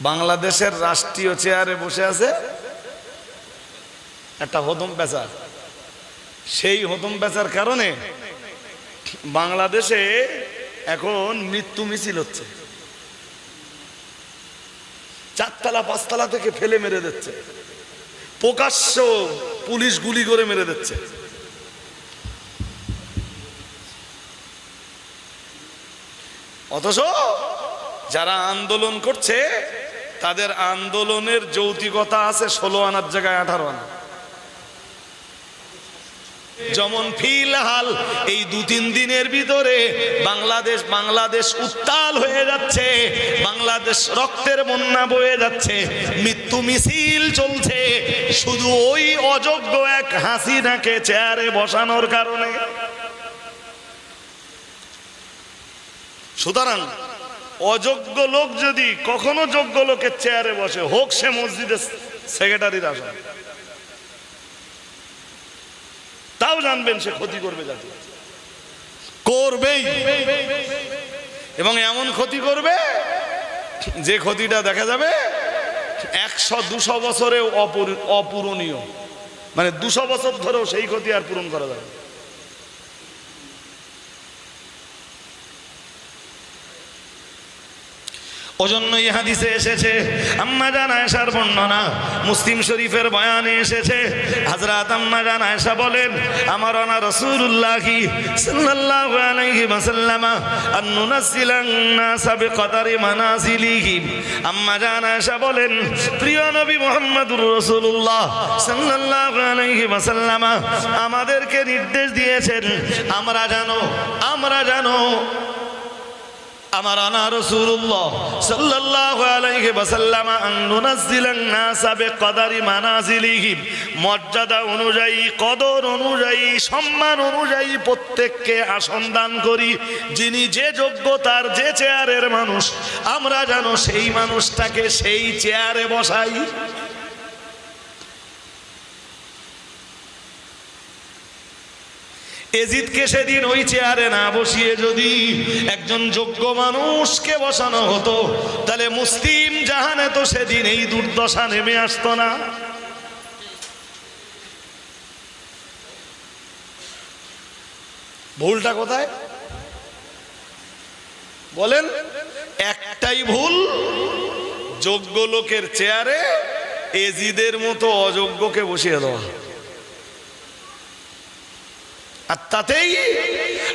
বাংলাদেশের রাষ্ট্রীয় চেয়ারে বসে আছে একটা হদম পেঁচা সেই হদম পেঁচার কারণে বাংলাদেশে এখন মৃত্যু মিছিল হচ্ছে। চারতলা, পাঁচতলা থেকে ফেলে মেরে দিচ্ছে। প্রকাশ্য পুলিশ গুলি করে মেরে দিচ্ছে। অথচ যারা আন্দোলন করছে তাদের আন্দোলনের যৌতিকতা আছে ষোলো আনার জায়গায় আঠারো আনা। যেমন ফিলহাল এই দু তিন দিনের ভিতরে বাংলাদেশ বাংলাদেশ উত্তাল হয়ে যাচ্ছে, বাংলাদেশ রক্তের বন্যা বয়ে যাচ্ছে, মৃত্যু মিছিল চলছে, শুধু ওই অযোগ্য এক হাসিনাকে চেয়ারে বসানোর কারণে। সুতরাং অযোগ্য লোক যদি কখনো যোগ্য লোকের চেয়ারে বসে, হোক সে মসজিদের সেক্রেটারির আসন। তাও জানবেন সে ক্ষতি করবে জাতি। করবেই। এবং এমন ক্ষতি করবে, যে ক্ষতিটা দেখা যাবে, একশো দুশো অপূর- অপূরণীয়। মানে দুশো বছর ধরেও সেই ক্ষতি আর পূরণ করা যাবে ওজন্য এই হাদিসে এসেছে, আম্মা জান আয়েশার বর্ণনা, মুসলিম শরীফের বয়ানে এসেছে। হাজরাত আম্মা জান আয়েশা বলেন, আমার আনা রাসূলুল্লাহি সাল্লাল্লাহু আলাইহি ওয়াসাল্লাম আন নুনাসিলান নাসা বিকদারি মানাজিলিহিম আম্মা জান আয়েশা বলেন, প্রিয় নবী মুহাম্মদুর রাসূলুল্লাহ সাল্লাল্লাহু আলাইহি ওয়াসাল্লাম আমাদেরকে নির্দেশ দিয়েছেন, আমরা জানো আমরা জানো আমার আনা রাসূলুল্লাহ সাল্লাল্লাহু আলাইহি ওয়াসাল্লাম নুনাজ্জিলান নাসা বিকদারি মানাজিলিহিম মর্যাদা অনুযায়ী, কদর অনুযায়ী, সম্মান অনুযায়ী প্রত্যেককে আসন দান করি। যিনি যে যোগ্যতার যে চেয়ারের মানুষ। আমরা জানো সেই মানুষটাকে সেই চেয়ারে বসাই। এজিদকে সেদিন ওই চেয়ারে না বসিয়ে যদি একজন যোগ্য মানুষকে বসানো হতো, তাহলে মুসলিম জাহানে তো সেদিন এই দুর্দশা নেমে আসতো না। ভুলটা কোথায়? বলেন, একটাই ভুল, যোগ্য লোকের চেয়ারে এজিদের মতো অযোগ্যকে বসিয়ে দেওয়া। আর তাতেই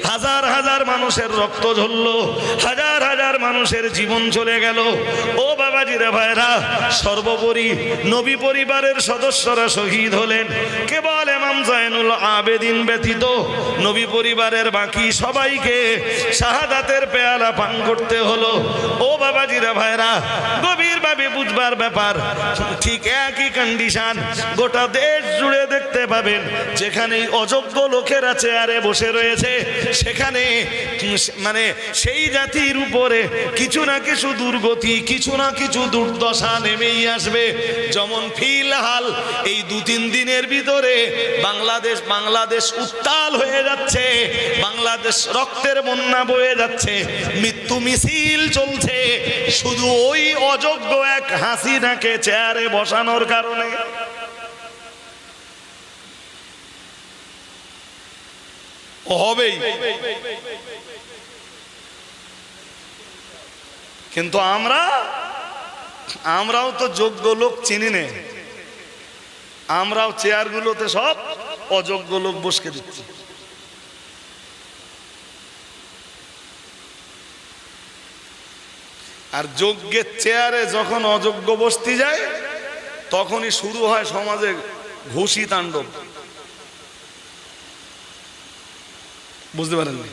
হাজার হাজার মানুষের রক্ত ঝরল, হাজার হাজার মানুষের জীবন চলে গেল। ও বাবাজিরা ভাইরা, সর্বোপরি নবী পরিবারের সদস্যরা শহীদ হলেন। কেবল এমাম জাইনুল আবেদিন ব্যতীত নবী পরিবারের বাকি সবাইকে শাহাদাতের পেয়ালা পান করতে হলো। ও বাবাজিরা ভাইরা, গভীরভাবে বুঝবার ব্যাপার, ঠিক একই কন্ডিশন গোটা দেশ জুড়ে দেখতে পাবেন, যেখানেই অযোগ্য লোকেরা চেয়ারে বসে রয়েছে, সেখানে মানে সেই জাতির উপরে কিছু না কিছু দুর্গতি, কিছু না কিছু দুর্দশা নেমেই আসবে। যেমন ফিলহাল এই দু তিন দিনের ভিতরে বাংলাদেশ বাংলাদেশ উত্তাল হয়ে যাচ্ছে, বাংলাদেশ রক্তের বন্যা বয়ে যাচ্ছে, মৃত্যু মিছিল চলছে। শুধু ওই অযোগ্য এক হাসিনাকে চেয়ারে বসানোর কারণে হবেই। কিন্তু আমরা, আমরাও তো যোগ্য লোক চিনি নে। আমরাও চেয়ারগুলোতে সব অযোগ্য লোক বসকে দিচ্ছি। আর যোগ্যের চেয়ারে যখন অযোগ্য বসতে যায়, তখনই শুরু হয় সমাজে ঘুষি তাণ্ডব বুঝতে পারেননি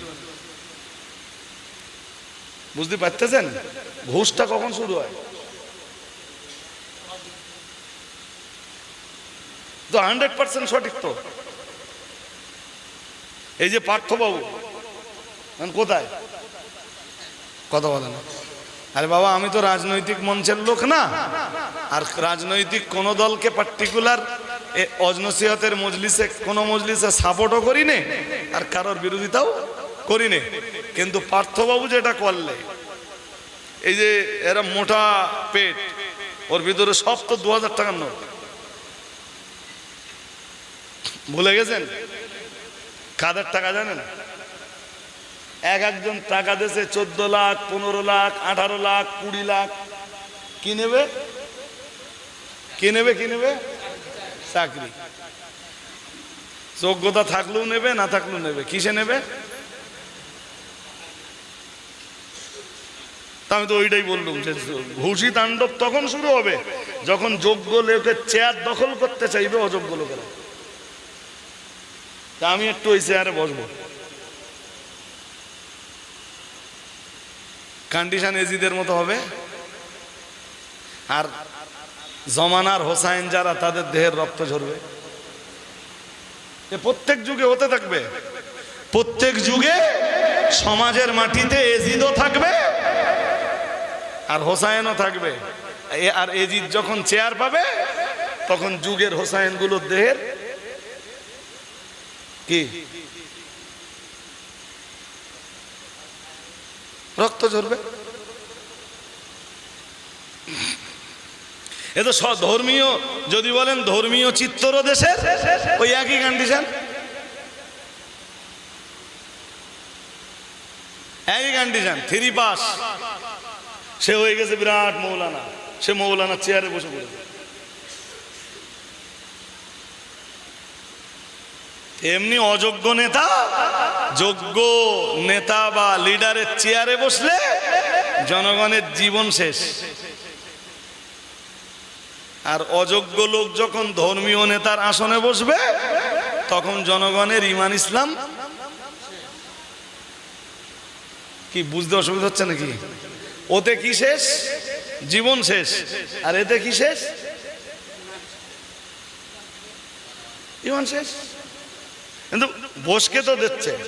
বুঝতে পারতেছেন? ঘুষটা কখন শুরু হয়? তো হান্ড্রেড পার্সেন্ট সঠিক তো। এই যে পার্থবাবু কোথায়? কথা বলে না আরে বাবা, আমি তো রাজনৈতিক মঞ্চের লোক না। আর রাজনৈতিক কোন দলকে পার্টিকুলার অজনসিহতের মজলিসে কোনো মজলিসে সাপোর্টও করি নে আর কারোর বিরোধিতাও করি নে কিন্তু পার্থবাবু যেটা করলে, এই যে এরা মোটা পেট, ওর ভিতরে সব তো দু হাজার টাকার নোট। ভুলে গেছেন? কাদের টাকা জানেন? এক একজন টাকা দেশে চোদ্দ লাখ, পনেরো লাখ, আঠারো লাখ, কুড়ি লাখ। কি নেবে? কি নেবে? কি নেবে? চাকরি। যোগ্যতা থাকলেও নেবে, না থাকলেও নেবে। কিসে নেবে? আমি তো ওইটাই বললাম যে ঘুষি তাণ্ডব তখন শুরু হবে যখন যোগ্য লোকের চেয়ার দখল করতে চাইবে অযোগ্য লোকেরা। তা আমি একটু ওই চেয়ারে বসবো। কন্ডিশন এজিদের মতো হবে। আর জমানার হোসাইন যারা, তাদের দেহের রক্ত ঝরবে। প্রত্যেক যুগে হতে থাকবে। প্রত্যেক যুগে সমাজের মাটিতে এজিদও থাকবে আর হোসাইনও থাকবে। আর এজিদ যখন চেয়ার পাবে, তখন যুগের হোসাইনগুলোর দেহের কি? রক্ত ঝরবে। এ তো ধর্মীয় যদি বলেন ধর্মীয় চিত্তর দেশের ওই একই কন্ডিশন একই কন্ডিশন থ্রি পাস সে হয়ে গেছে বিরাট মৌলানা, সে মৌলানা চেয়ারে বসে পড়েছে। এমনি অযোগ্য নেতা, যোগ্য নেতা বা লিডারের চেয়ারে বসলে জনগণের জীবন শেষ। আর অযোগ্য লোক যখন ধর্মীয় নেতার আসনে বসবে, তখন জনগণের ইমান ইসলাম। কি, বুঝতে অসুবিধা হচ্ছে নাকি? ওতে কি শেষ? জীবন শেষ। আর এতে কি শেষ? জীবন শেষ। কিন্তু বসকে তো দিচ্ছে।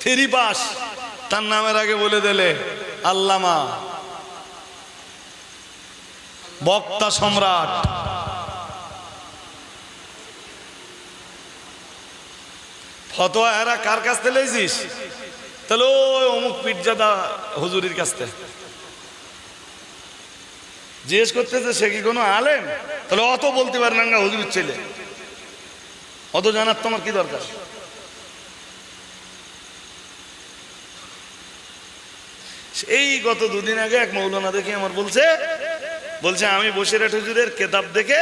থ্রি পাস, তার নামের আগে বলে দিলে, আল্লামা বক্তা সম্রাট। ফতোয়া এরা কার কাছ থেকে লেছিস তাহলে ওই অমুক পিঠজাদা হুজুরির কাছ থেকে। জিজ্ঞেস করতেছে, সে কি কোনো আলেম? তাহলে অত বলতে পারে না হুজুরের ছেলে। অত জানার তোমার কি দরকার? এই গত দুদিন আগে এক মৌলানা দেখে আমার বলছে বলছে, আমি বসিরহাট হুজুরের কেতাব দেখে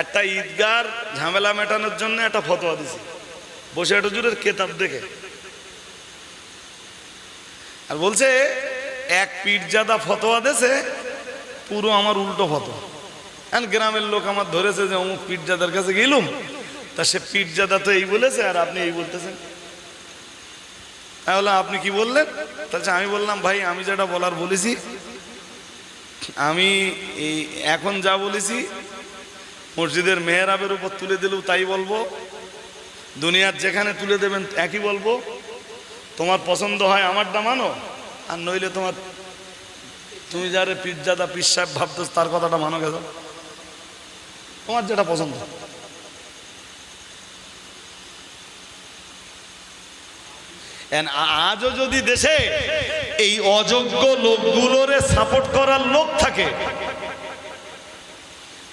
একটা ঈদগার ঝামেলা মেটানোর জন্য একটা ফতোয়া দিছি। বসিরহাট হুজুরের কেতাব দেখে। আর বলছে, এক পীরজাদা ফতোয়া দেছে, পুরো আমার উল্টো ফতোয়া। এখন গ্রামের লোক আমার ধরেছে যে, অমুক পীরজাদার কাছে গেলুম। তা সে পীরজাদা তো এই বলেছে, আর আপনি এই বলতেছেন। বললাম আপনি কি বললেন? তাহলে আমি বললাম, ভাই, আমি যেটা বলার বলেছি আমি এই এখন যা বলেছি, মসজিদের মেহরাবের উপর তুলে দিলেও তাই বলব। দুনিয়ার যেখানে তুলে দেবেন একই বলব। তোমার পছন্দ হয় আমারটা মানো, আর নইলে তোমার তুমি যারে পিজ্জাদা পিসাব ভাবতো তার কথাটা মানো গেছ তোমার যেটা পছন্দ। আজও যদি দেশে এই অযোগ্য লোকগুলোরে সাপোর্ট করার লোক থাকে।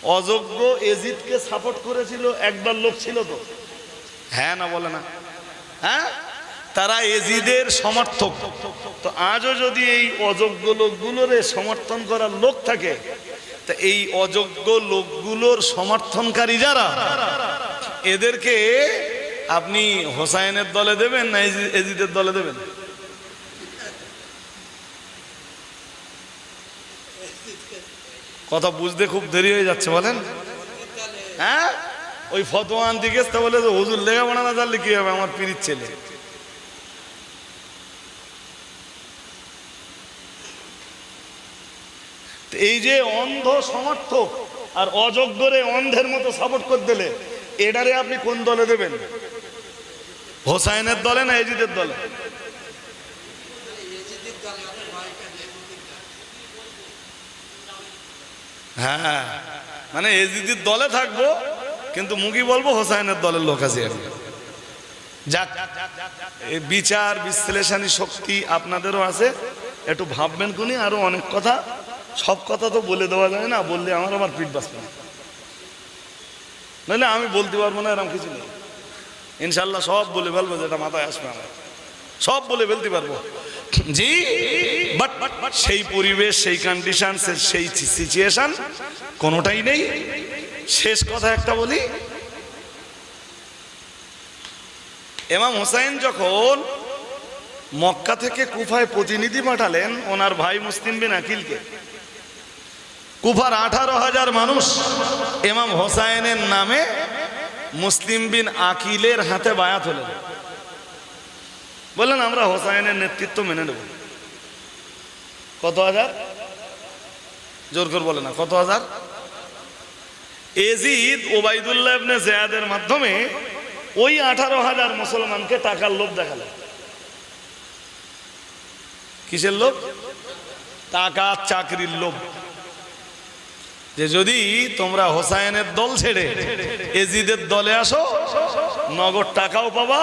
অযোগ্য এজিদকে সাপোর্ট করেছিল একদল লোক ছিল তো। হ্যাঁ না বলে না। হ্যাঁ? তারা এজিদের সমর্থক। তো আজও যদি এই অযোগ্য লোকগুলোরে সমর্থন করার লোক থাকে তা এই অযোগ্য লোকগুলোর সমর্থনকারী যারা এদেরকে আপনি হোসাইনের দলে দেবেন না এজি- এজিদের দলে দেবেন? কথা বুঝতে খুব দেরি হয়ে যাচ্ছে, বলেন। হ্যাঁ? ওই ফতোয়া আনতে গেছে, তা বলে যে হুজুর লেখা বানানো জানলে কি হবে আমার পিরিত ছেলে? এই যে অন্ধ সমর্থক আর অযোগ্যরে অন্ধের মতো সাপোর্ট করে দিলে, এটারে আপনি কোন দলে দেবেন? হোসাইনের দলে না এজিদের দলে? হ্যাঁ। মানে এজিদের দলে থাকব, কিন্তু মুখি বলব হোসাইনের দলের লোক আছি যাক বিচার, বিশ্লেষণী শক্তি আপনাদেরও আছে। একটু ভাববেন কোনি আরও অনেক কথা। সব কথা তো বলে দেওয়া যায় না, বললে আমার আবার পিঠ বাঁচবে না। নাহলে আমি বলতে পারব না, এরকম কিছু নেই। ইনশাল্লাহ সব বলে ফেলব, যেটা মাথায় আসবে আমার। সব বলে ফেলতে পারব। জি বাট সেই পরিবেশ, সেই কন্ডিশন সেই সিচুয়েশন কোনোটাই নেই। শেষ কথা একটা বলি। এমাম হোসাইন যখন মক্কা থেকে কুফায় প্রতিনিধি পাঠালেন, ওনার ভাই মুসলিম বিন আকিলকে, কুফার আঠারো হাজার মানুষ এমাম হোসাইনের নামে মুসলিম বিন আকিলের হাতে বায়াত হলেন। বললেন, আমরা হোসাইনের নেতৃত্ব মেনে নেব। কত হাজার? জোর করে বলে না, কত হাজার? এজিদ ওবায়দুল্লাহ জেয়াদের মাধ্যমে ওই আঠারো হাজার মুসলমানকে টাকার লোভ দেখালেন। কিসের লোভ? টাকা চাকরির লোভ। যে যদি তোমরা হোসাইনের দল ছেড়ে এজিদের দলে আসো, নগদ টাকাও পাবা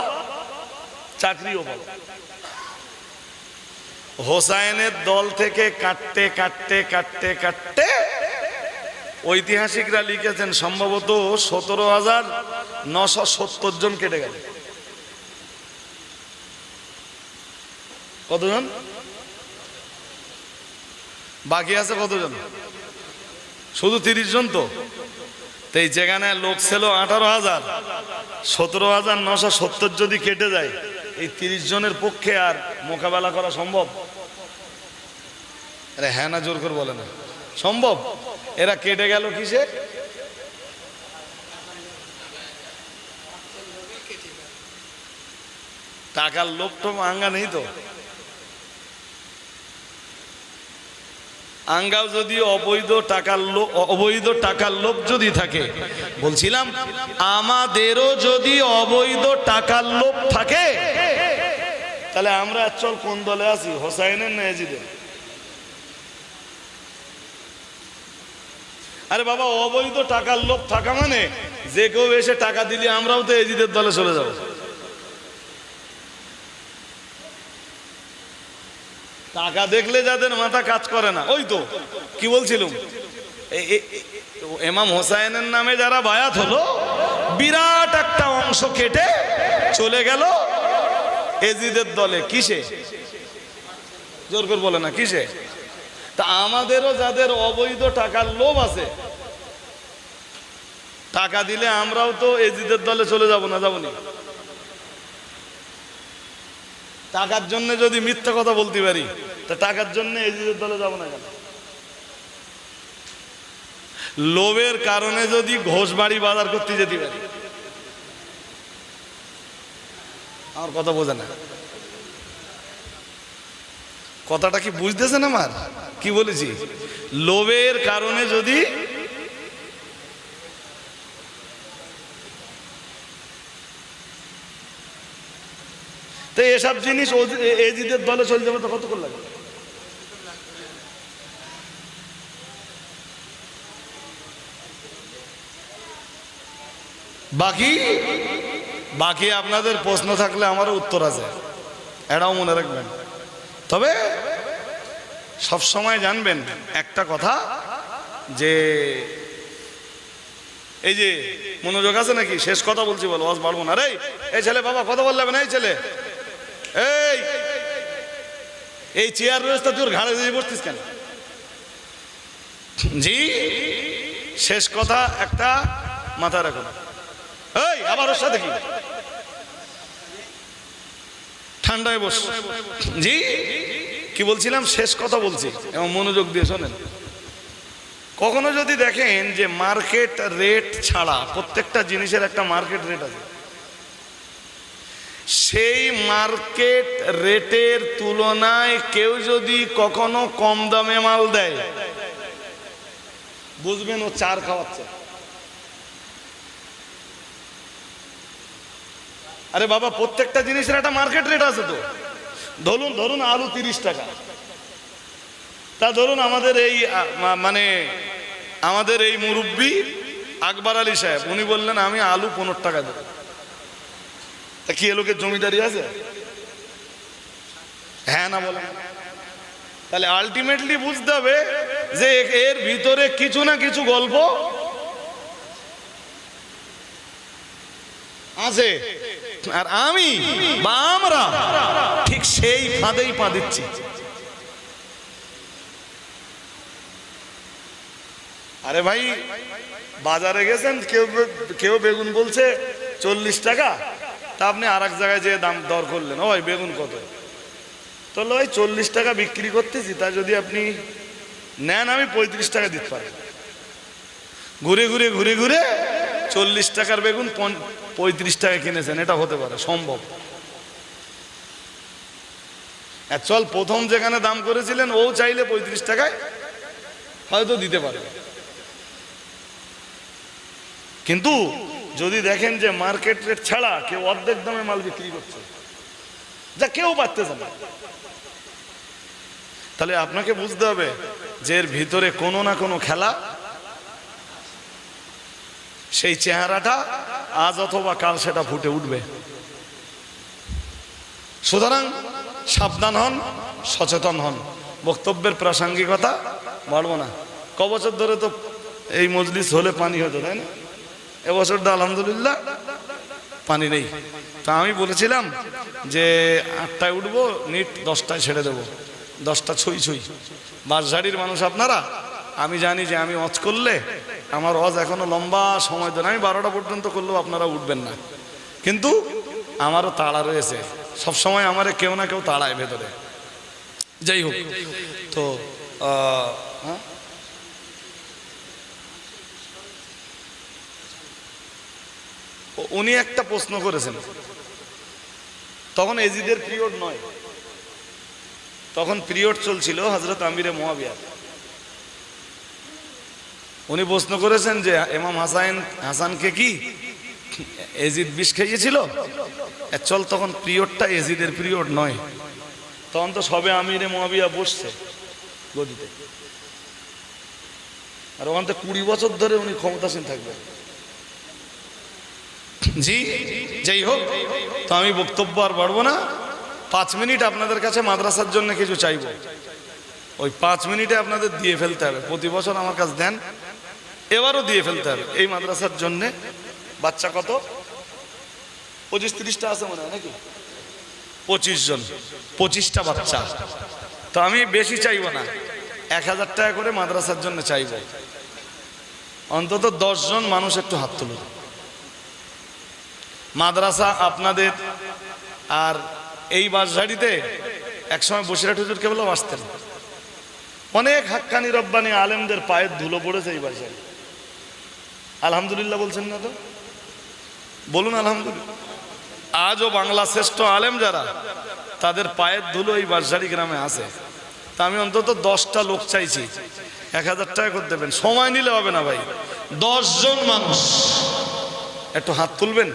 চাকরিও পাবা হোসাইনের দল থেকে কাটতে কাটতে কাটতে কাটতে ঐতিহাসিকরা লিখেছেন সম্ভবত সতেরো হাজার নশো সত্তর জন কেটে গেল। কতজন? বাকি আছে কতজন? শুধু তিরিশ জন তো এই যেখানে লোক ছিল আঠারো হাজার, সতেরো হাজার নশো সত্তর যদি কেটে যায় এই তিরিশ জনের পক্ষে আর মোকাবেলা করা সম্ভব? আরে হ্যাঁ না, জোর করে বলে না। সম্ভব? এরা কেটে গেল কিসে? টাকার লোভ তো আঙ্গা নেই তো। আঙ্গাও যদি অবৈধ টাকার লোভ অবৈধ টাকার লোভ যদি থাকে, বলছিলাম, আমাদেরও যদি অবৈধ টাকার লোভ থাকে, তাহলে আমরা চল কোন দলে আছি? হোসাইনের না আরে বাবা, অবৈধ টাকার লোভ থাকা মানে যে কেউ এসে টাকা দিলে আমরাও তো এজিদের দলে চলে যাব। টাকা দেখলে যাদের মাথা কাজ করে না। ওই তো, কি বলছিলাম? এমাম হোসাইনের নামে যারা বায়াত হলো, বিরাট একটা অংশ কেটে চলে গেল এজিদের দলে। কিসে? জোর করে বলে না, কিসে? তা আমাদেরও যাদের অবৈধ টাকার লোভ আছে, টাকা দিলে আমরাও তো এজিদের দলে চলে যাব না যাবনি টাকার জন্য যদি মিথ্যা কথা বলতে পারি, তা টাকার জন্য এজিদের দলে যাব না কেন? লোভের কারণে যদি ঘোষ বাড়ি বাজার করতে যেতে পারি। আমার কথা বোঝে না। কথাটা কি বুঝতেছেন আমার? কি বলেছি? লোভের কারণে যদি তো এসব জিনিস এজিদের দলে চলে যাবে তো কত করে লাগে? বাকি? বাকি আপনাদের প্রশ্ন থাকলে আমারও উত্তর আছে। এটাও মনে রাখবেন। তবে সব সময় জানবেন একটা কথা, যে এই যে মনোযোগ আছে নাকি? শেষ কথা বলছি বলো আজ বাড়বো না। রে এই ছেলে বাবা, কথা বললে হবে না এই ছেলে। এই এই চেয়ার রয়েছে তোর ঘাড়ে দিয়ে বসতিস কেন? জি, শেষ কথা একটা মাথা রাখুন এই, আবার ওর সাথে কি? ঠান্ডায় বস। জি, কি বলছিলাম? শেষ কথা বলছি। এবং মনোযোগ দিয়ে শোনেন। কখনো যদি দেখেন যে মার্কেট রেট ছাড়া প্রত্যেকটা জিনিসের একটা মার্কেট রেট আছে সেই মার্কেট রেটের তুলনায় কেউ যদি কখনো কম দামে মাল দেয়, বুঝবেন ও চার খাওয়াচ্ছে। আরে বাবা, প্রত্যেকটা জিনিসের একটা মার্কেট রেট আছে তো। ধরুন ধরুন আলু তিরিশ টাকা। তা ধরুন আমাদের এই মানে আমাদের এই মুরব্বী আকবর আলী সাহেব, উনি বললেন, আমি আলু পনেরো টাকা দেবো। তা কি লোকের জমিদারি আছে? হ্যাঁ না বলেন তাহলে আলটিমেটলি বুঝতে হবে যে এর ভিতরে কিছু না কিছু গল্প আছে। আর আমি বা আমরা ঠিক সেই ফাঁদেই পা দিচ্ছি। আরে ভাই, বাজারে গেছেন, কেউ কেউ বেগুন বলছে চল্লিশ টাকা। তা আপনি আর এক জায়গায় যেয়ে দাম দর করলেন। ও বেগুন কত? তো ওই চল্লিশ টাকা বিক্রি করতেছি, তা যদি আপনি নেন, আমি পঁয়ত্রিশ টাকা দিতে পারি ঘুরে ঘুরে ঘুরে ঘুরে চল্লিশ টাকার বেগুন পঁয়ত্রিশ টাকা কিনেছেন, এটা হতে পারে, সম্ভব। চল, প্রথম যেখানে দাম করেছিলেন, ও চাইলে পঁয়ত্রিশ টাকায় হয়তো দিতে পারে কিন্তু যদি দেখেন যে মার্কেট রেট ছাড়া কেউ অর্ধেক দামে মাল বিক্রি করছে, যা কেউ পারতেছে না। তাহলে আপনাকে বুঝতে হবে যে এর ভিতরে কোনো না কোনো খেলা, সেই চেহারাটা আজ অথবা কাল সেটা ফুটে উঠবে। সুতরাং সাবধান হন, সচেতন হন। বক্তব্যের প্রাসঙ্গিকতা বাড়বো না। ক বছর ধরে তো এই মজলিস হলে পানি হতো, তাই না? এবছর তো আলহামদুলিল্লাহ পানি নেই। তা আমি বলেছিলাম যে আটটায় উঠবো, নিট দশটায় ছেড়ে দেবো। দশটা ছুঁই ছুঁই। বাঁশঝাড়ির মানুষ আপনারা, আমি জানি যে আমি অজ করলে আমার অজ এখনও লম্বা সময় দেন আমি বারোটা পর্যন্ত করলেও আপনারা উঠবেন না। কিন্তু আমারও তাড়া রয়েছে। সবসময় আমারে কেউ না কেউ তাড়ায় ভেতরে। যাই হোক। তো হ্যাঁ? উনি একটা প্রশ্ন করেছেন। তখন এজিদের পিরিয়ড নয়। তখন পিরিয়ড চলছিল হজরত আমিরে মোয়াবিয়া উনি প্রশ্ন করেছেন যে এমাম হাসান হাসানকে কি এজিদ বিষ খাইয়েছিল? চল তখন পিরিয়ডটা এজিদের পিরিয়ড নয়। তখন তো সবে আমিরে মহাবিয়া বসছে গদিতে। আর ওখান থেকে কুড়ি বছর ধরে উনি ক্ষমতাসীন থাকবেন। জি, যাই হোক, তো আমি বক্তব্য আর বাড়বো না। পাঁচ মিনিট আপনাদের কাছে মাদ্রাসার জন্য কিছু চাইব। ওই পাঁচ মিনিটে আপনাদের দিয়ে ফেলতে হবে। প্রতি বছর আমার কাছে দেন, এবারও দিয়ে ফেলতে হবে। এই মাদ্রাসার জন্য বাচ্চা কত? পঁচিশ, তিরিশটা আছে মনে হয় নাকি? পঁচিশ জন। পঁচিশটা বাচ্চা। তো আমি বেশি চাইব না। এক হাজার টাকা করে মাদ্রাসার জন্য চাইব। অন্তত জন মানুষ একটু হাত তুলুন। মাদ্রাসা আপনাদের। আর এই বাসঝাড়িতে একসময় বসিরহাট হুজুর কেবলও আসতেন। অনেক হাক্কানি রব্বানি আলেমদের পায়ের ধুলো পড়েছে এই বাসঝাড়ি আলহামদুলিল্লাহ বলছেন না তো? বলুন আলহামদুলিল্লাহ। আজও বাংলা শ্রেষ্ঠ আলেম যারা, তাদের পায়ের ধুলো এই বাসঝাড়ি গ্রামে আছে। তা আমি অন্তত দশটা লোক চাইছি, এক হাজার টাকা করে দেবেন। সময় নিলে হবে না ভাই। দশজন মানুষ। একটু হাত তুলবেন?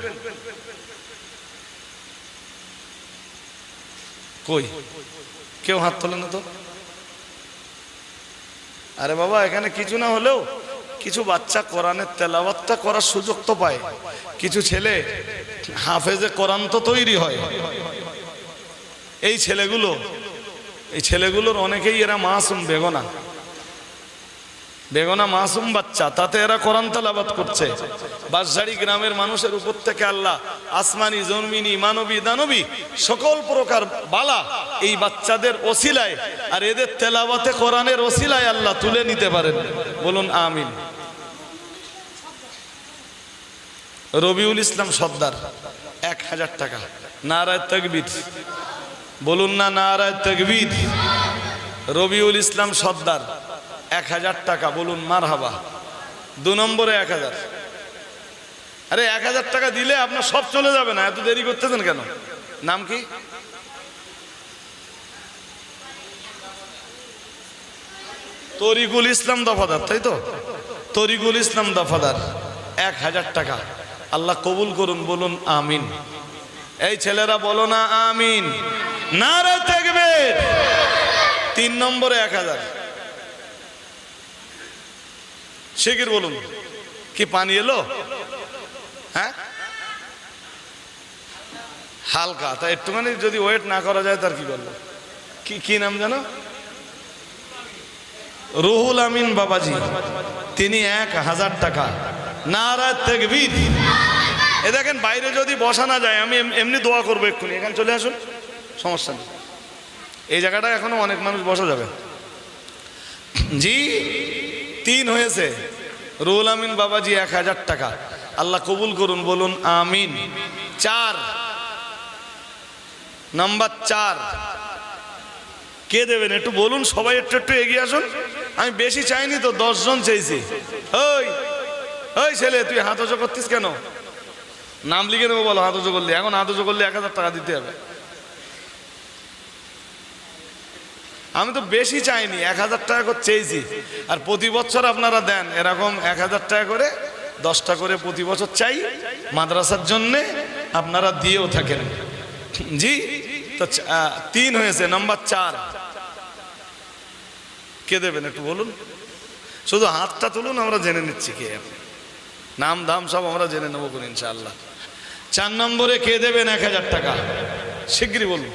কই? কেউ হাত তোলে না তো? আরে বাবা, এখানে কিছু না হলেও কিছু বাচ্চা কোরআনের তেলাবাতটা করার সুযোগ তো পায়। কিছু ছেলে হাফেজে কোরআন তো তৈরি হয়। এই ছেলেগুলো, এই ছেলেগুলোর অনেকেই এরা মাসুম, বেগনা। বেগনা মাসুম বাচ্চা, তাতে এরা কোরআন তালাবাত করছে। বাঁশঝাড়ি গ্রামের মানুষের উপর থেকে আল্লাহ আসমানি, জন্মিনী, মানবী, দানবী, সকল প্রকার বালা এই বাচ্চাদের ওসিলায় আর এদের তেলাবাতে কোরআনের ওসিলায় আল্লাহ তুলে নিতে পারেন। বলুন, আমিন। রবিউল ইসলাম সর্দার, এক হাজার টাকা। নারায় তকবির। বলুন না, নারায় তকবির। রবিউল ইসলাম সর্দার। এক হাজার টাকা, বলুন মার হাবা দু নম্বরে এক হাজার। আরে এক হাজার টাকা দিলে আপনার সব চলে যাবে না, এত দেরি করতেছেন কেন? নাম কি? তরিকুল ইসলাম দফাদার, তাই তো? তরিকুল ইসলাম দফাদার, এক হাজার টাকা। আল্লাহ কবুল করুন, বলুন আমিন। এই ছেলেরা বলো না আমিন। না থাকবে তিন নম্বরে এক হাজার। শিগির বলুন। কি পানি এলো? হ্যাঁ? হালকা, তা একটুখানি যদি ওয়েট না করা যায় তার কি করব কি কি নাম জানো রুহুল আমিন বাবাজি, তিনি এক হাজার টাকা। নারায় তেকবীর এ দেখেন, বাইরে যদি বসা না যায়, আমি এমনি দোয়া করব এক্ষুনি। এখানে চলে আসুন, সমস্যা নেই। এই জায়গাটা এখনও অনেক মানুষ বসা যাবে। জি, তিন হয়েছে। রুহুল আমিন বাবাজি এক হাজার টাকা। আল্লাহ কবুল করুন, বলুন আমিন। চার। নাম্বার চার। কে দেবেন একটু বলুন, সবাই একটু একটু এগিয়ে আসুন। আমি বেশি চাইনি তো, দশজন চাইছি। ওই ওই ছেলে, তুই হাত উঁচু করতিস কেন? নাম লিখে নেব বলো, হাত উঁচু করলে। এখন হাত উঁচু করলে এক হাজার টাকা দিতে হবে। আমি তো বেশি চাইনি, এক হাজার টাকা করে চেয়েছি। আর প্রতি বছর আপনারা দেন, এরকম এক হাজার টাকা করে, দশটা করে প্রতি বছর চাই, মাদ্রাসার জন্যে আপনারা দিয়েও থাকেন। জি? তো তিন হয়েছে, নাম্বার চার। কে দেবেন একটু বলুন? শুধু হাতটা তুলুন, আমরা জেনে নিচ্ছি কে। নাম, দাম সব আমরা জেনে নেব কোন ইনশাআল্লাহ। চার নম্বরে কে দেবেন এক হাজার টাকা? শিগগিরই বলুন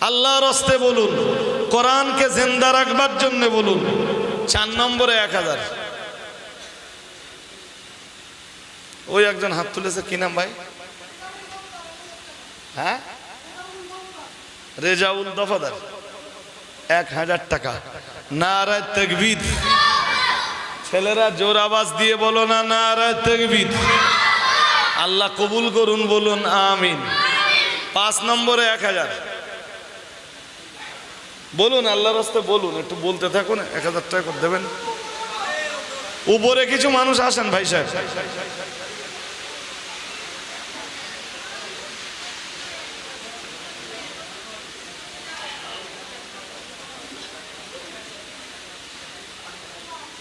আল্লাহর হস্তে বলুন, কোরআনকে জিন্দা রাখবার জন্য বলুন, চার নম্বরে এক হাজার। ওই একজন হাত তুলেছে, কি নাম ভাই? হ্যাঁ? রেজাউল দফাদার। এক হাজার টাকা। নারায় তেকবিদ ছেলেরা জোর আওয়াজ দিয়ে বলো না, নারায় তেকবিদ আল্লাহ কবুল করুন, বলুন, আমিন। পাঁচ নম্বরে এক হাজার। বলুন, আল্লাহর রাস্তায় বলুন, একটু বলতে থাকুন, এক হাজার টাকা করে দেবেন। উপরে কিছু মানুষ আসেন, ভাই সাহেব।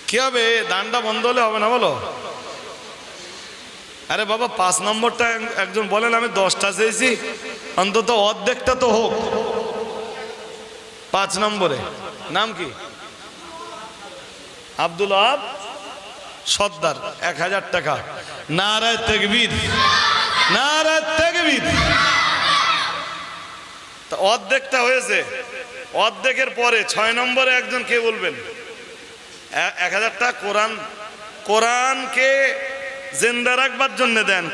কি হবে? দানটা বন্ধ হলে হবে না, বলো? আরে বাবা, পাঁচ নম্বরটা একজন বলেন, আমি দশটা চেয়েছি, অন্তত অর্ধেকটা তো হোক। পাঁচ নম্বরে। নাম কি? আব্দুল আব সর্দার, এক হাজার টাকা। নারায় তেকবির। নারায় তেকবির। তা অর্ধেকটা হয়েছে। অর্ধেকের পরে ছয় নম্বরে একজন কে বলবেন? এক হাজার টাকা কোরআন কোরআনকে জিন্দা রাখবার জন্য দেন।